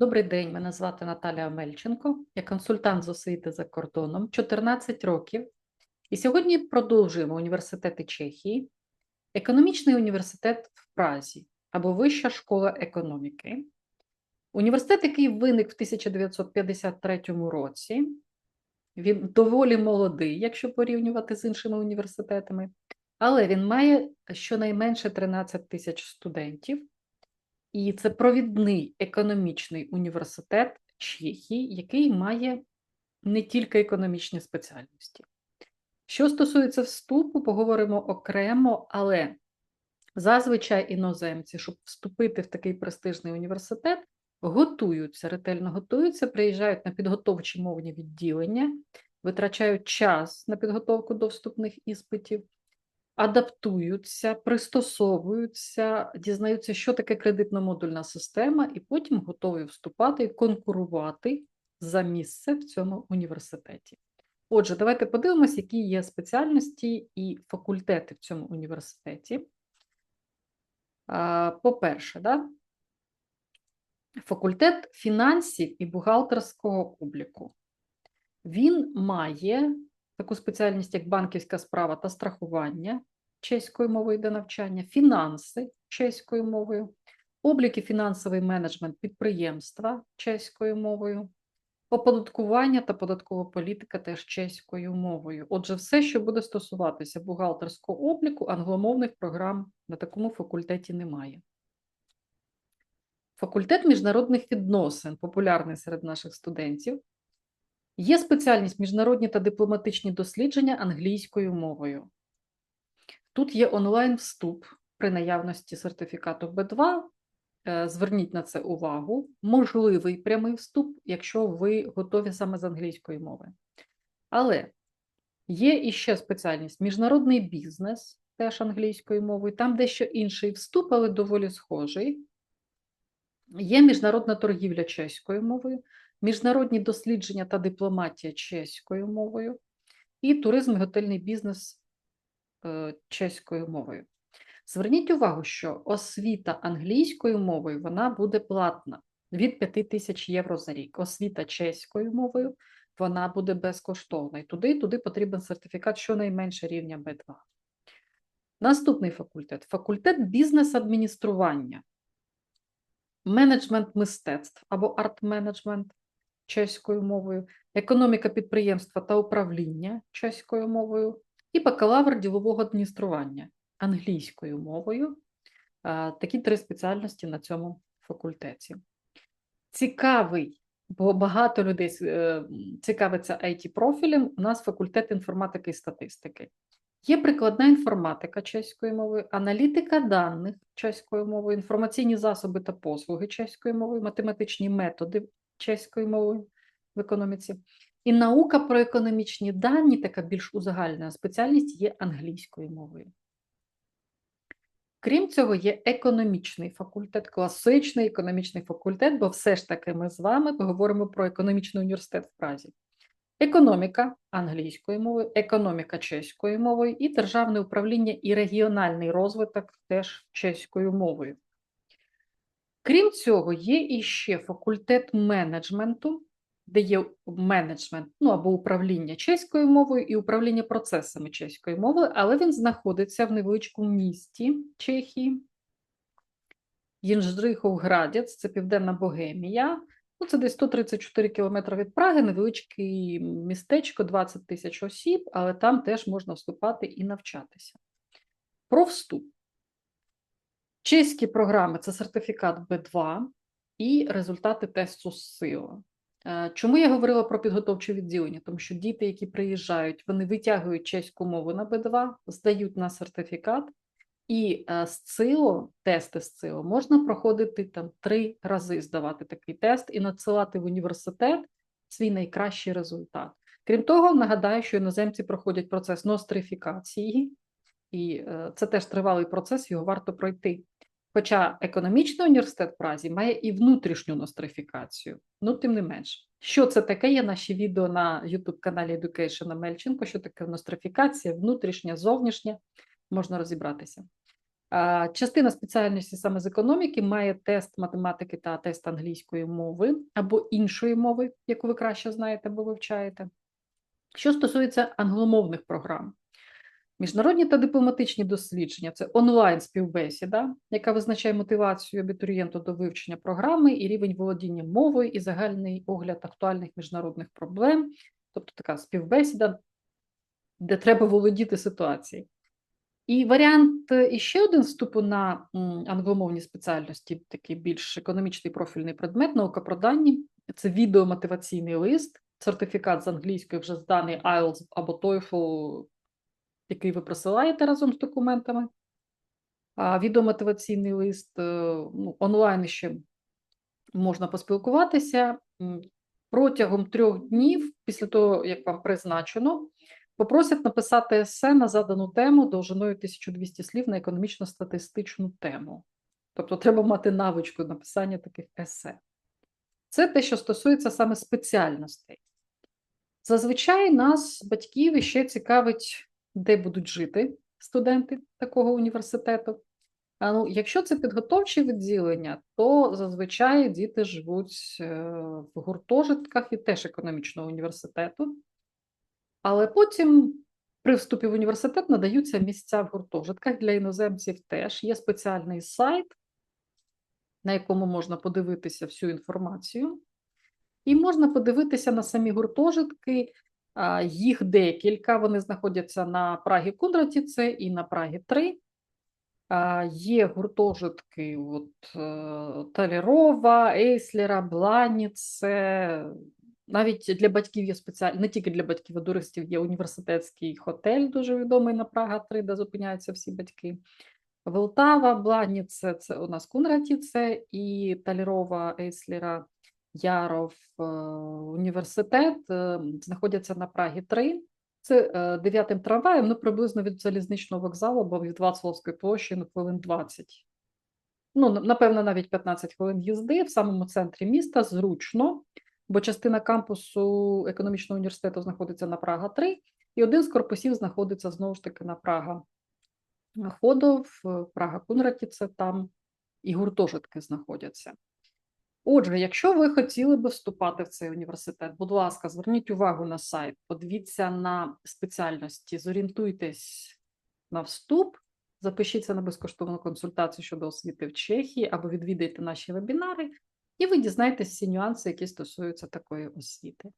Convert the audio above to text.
Добрий день, мене звати Наталія Мельченко, я консультант з освіти за кордоном 14 років. І сьогодні продовжуємо університети Чехії, економічний університет в Празі або Вища школа економіки. Університет, який виник в 1953 році, він доволі молодий, якщо порівнювати з іншими університетами, але він має щонайменше 13 тисяч студентів. І це провідний економічний університет Чехії, який має не тільки економічні спеціальності. Що стосується вступу, поговоримо окремо, але зазвичай іноземці, щоб вступити в такий престижний університет, готуються, ретельно готуються, приїжджають на підготовчі мовні відділення, витрачають час на підготовку до вступних іспитів адаптуються, пристосовуються, дізнаються, що таке кредитно-модульна система, і потім готові вступати і конкурувати за місце в цьому університеті. Отже, давайте подивимось, які є спеціальності і факультети в цьому університеті. По-перше, да? факультет фінансів і бухгалтерського обліку. Він має таку спеціальність, як банківська справа та страхування чеською мовою йде навчання, фінанси чеською мовою, облік і фінансовий менеджмент підприємства чеською мовою, оподаткування та податкова політика теж чеською мовою. Отже, все, що буде стосуватися бухгалтерського обліку, англомовних програм на такому факультеті немає. Факультет міжнародних відносин, популярний серед наших студентів. Є спеціальність міжнародні та дипломатичні дослідження англійською мовою. Тут є онлайн-вступ при наявності сертифікату B2. Е, зверніть на це увагу. Можливий прямий вступ, якщо ви готові саме з англійської мови. Але є іще спеціальність міжнародний бізнес, теж англійською мовою, там дещо інший вступ, але доволі схожий. Є міжнародна торгівля чеською мовою, міжнародні дослідження та дипломатія чеською мовою, і туризм і готельний бізнес чеською мовою. Зверніть увагу, що освіта англійською мовою вона буде платна від 5 тисяч євро за рік. Освіта чеською мовою вона буде безкоштовна. І туди туди потрібен сертифікат щонайменше рівня Б2. Наступний факультет факультет бізнес-адміністрування, менеджмент мистецтв або арт-менеджмент, чеською мовою, економіка підприємства та управління чеською мовою, і бакалавр ділового адміністрування англійською мовою. Такі три спеціальності на цьому факультеті. Цікавий, бо багато людей е, цікавиться it профілем у нас факультет інформатики і статистики. Є прикладна інформатика чеською мовою, аналітика даних чеською мовою, інформаційні засоби та послуги чеською мовою, математичні методи чеською мовою в економіці. І наука про економічні дані, така більш узагальнена спеціальність, є англійською мовою. Крім цього, є економічний факультет, класичний економічний факультет, бо все ж таки ми з вами говоримо про економічний університет в Празі. Економіка англійською мовою, економіка чеською мовою і державне управління і регіональний розвиток теж чеською мовою. Крім цього, є іще факультет менеджменту, де є менеджмент ну або управління чеською мовою і управління процесами чеською мовою, але він знаходиться в невеличкому місті Чехії. Єнждрихов-Градець, це Південна Богемія. Ну, Це десь 134 кілометри від Праги, невеличке містечко, 20 тисяч осіб, але там теж можна вступати і навчатися. Про вступ. Чеські програми це сертифікат Б2 і результати тесту сила. Е, чому я говорила про підготовче відділення? Тому що діти, які приїжджають, вони витягують чеську мову на Б2, здають на сертифікат, і е, з ЦИО, тести з ЦИО можна проходити там три рази здавати такий тест і надсилати в університет свій найкращий результат. Крім того, нагадаю, що іноземці проходять процес нострифікації, і е, це теж тривалий процес, його варто пройти. Хоча економічний університет в Празі має і внутрішню нострифікацію, ну тим не менш. Що це таке? Є наші відео на youtube каналі Education Мельченко, що таке нострифікація, внутрішня, зовнішня, можна розібратися. Частина спеціальності саме з економіки має тест математики та тест англійської мови або іншої мови, яку ви краще знаєте або вивчаєте. Що стосується англомовних програм, міжнародні та дипломатичні дослідження це онлайн співбесіда, яка визначає мотивацію абітурієнту до вивчення програми і рівень володіння мовою і загальний огляд актуальних міжнародних проблем, тобто така співбесіда, де треба володіти ситуацією. І варіант е, іще один вступу на англомовні спеціальності, такий більш економічний профільний предмет, наука про дані це відеомотиваційний лист, сертифікат з англійської вже зданий IELTS або TOEFL, який ви присилаєте разом з документами. А відеомотиваційний лист е, ну, онлайн ще можна поспілкуватися протягом трьох днів після того, як вам призначено. Попросять написати есе на задану тему довжиною 1200 слів на економічно-статистичну тему. Тобто треба мати навичку написання таких есе. Це те, що стосується саме спеціальностей. Зазвичай нас, батьків, іще цікавить, де будуть жити студенти такого університету. А ну, Якщо це підготовче відділення, то зазвичай діти живуть е, в гуртожитках і теж економічного університету. Але потім при вступі в університет надаються місця в гуртожитках для іноземців теж. Є спеціальний сайт, на якому можна подивитися всю інформацію. І можна подивитися на самі гуртожитки, їх декілька. Вони знаходяться на Прагі Кундратіце і на Прагі 3. Є гуртожитки от, е, Талірова, Ейслера, Бланіце, навіть для батьків є спеціальний, не тільки для батьків, а туристів є університетський хотель, дуже відомий на Прага 3, де зупиняються всі батьки. Волтава, Бланіце, це у нас Кунратіце і Талірова, Ейслера, Яров е, університет е, знаходяться на Прагі 3. Це е, дев'ятим трамваєм, ну приблизно від залізничного вокзалу або від Вацлавської площі на хвилин 20. Ну, напевно, навіть 15 хвилин їзди в самому центрі міста зручно бо частина кампусу економічного університету знаходиться на Прага 3, і один з корпусів знаходиться знову ж таки на Прага Ходов, Прага Кунратіце там і гуртожитки знаходяться. Отже, якщо ви хотіли би вступати в цей університет, будь ласка, зверніть увагу на сайт, подивіться на спеціальності, зорієнтуйтесь на вступ, запишіться на безкоштовну консультацію щодо освіти в Чехії або відвідайте наші вебінари і ви дізнаєтесь всі нюанси, які стосуються такої освіти.